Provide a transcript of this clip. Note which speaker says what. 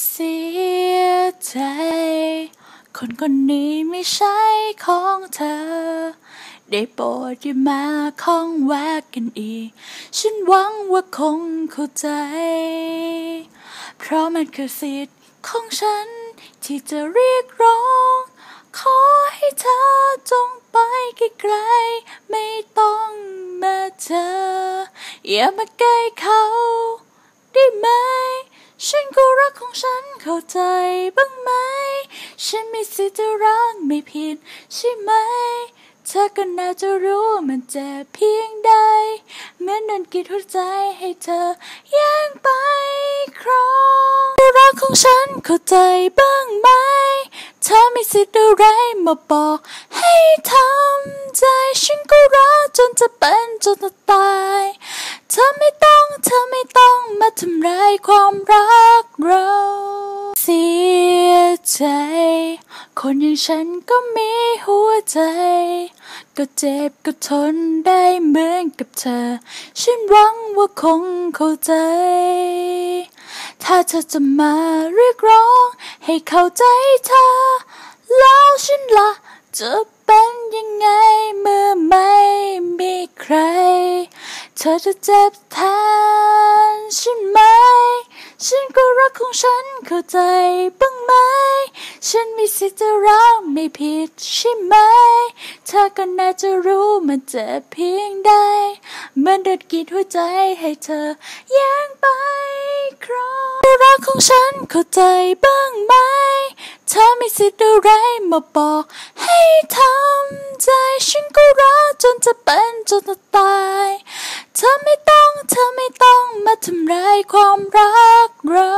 Speaker 1: เสียใจ คนคนนี้ไม่ใช่ของเธอ ได้โปรดอย่ามาข้องแวกกันอีก ฉันหวังว่าคงเข้าใจ เพราะมันคือสิทธิ์ของฉันที่จะเรียกร้อง ขอให้เธอจงไปไกลๆไม่ต้องมาเจอ อย่ามาใกล้เขาได้ไหม ฉันเข้าใจบ้างไหม ฉันมีสิทธิ์จะรักไม่ผิดใช่ไหม เธอก็น่าจะรู้มันเจ็บเพียงใดเหมือนนันกิดหัวใจให้เธอแย่งไปครองรักของฉันเข้าใจบ้างไหม เธอมีสิทธิ์อะไรมาบอกให้ทำใจฉันก็รักจนจะเป็นจนจะตาย เธอไม่ต้อง เธอไม่ต้อง มาทำร้ายความรักเรา เสียใจ คนอย่างฉันก็มีหัวใจ ก็เจ็บก็ทนได้เหมือนกับเธอ ฉันหวังว่าคงเข้าใจ ถ้าเธอจะมาเรียกร้อง ให้เข้าใจเธอ แล้วฉันละจะเป็นยังไงเมื่อไม่มีใคร เธอจะเจ็บแทน ฉันไหม ฉันก็รักของฉันเข้าใจบ้างไหม ฉันมีสิทธิ์จะรักไม่ผิดใช่ไหม เธอก็น่าจะรู้มันเจ็บเพียงใดมันเดิดกีดหัวใจให้เธอแย่งไปครองรักของฉันเข้าใจบ้างไหม เธอมีสิทธิ์อะไรมาบอกให้ทำใจฉันก็รักจนจะเป็นจนจะตาย เธอไม่ต้องเธอไม่ต้องมาทำร้ายความรักเรา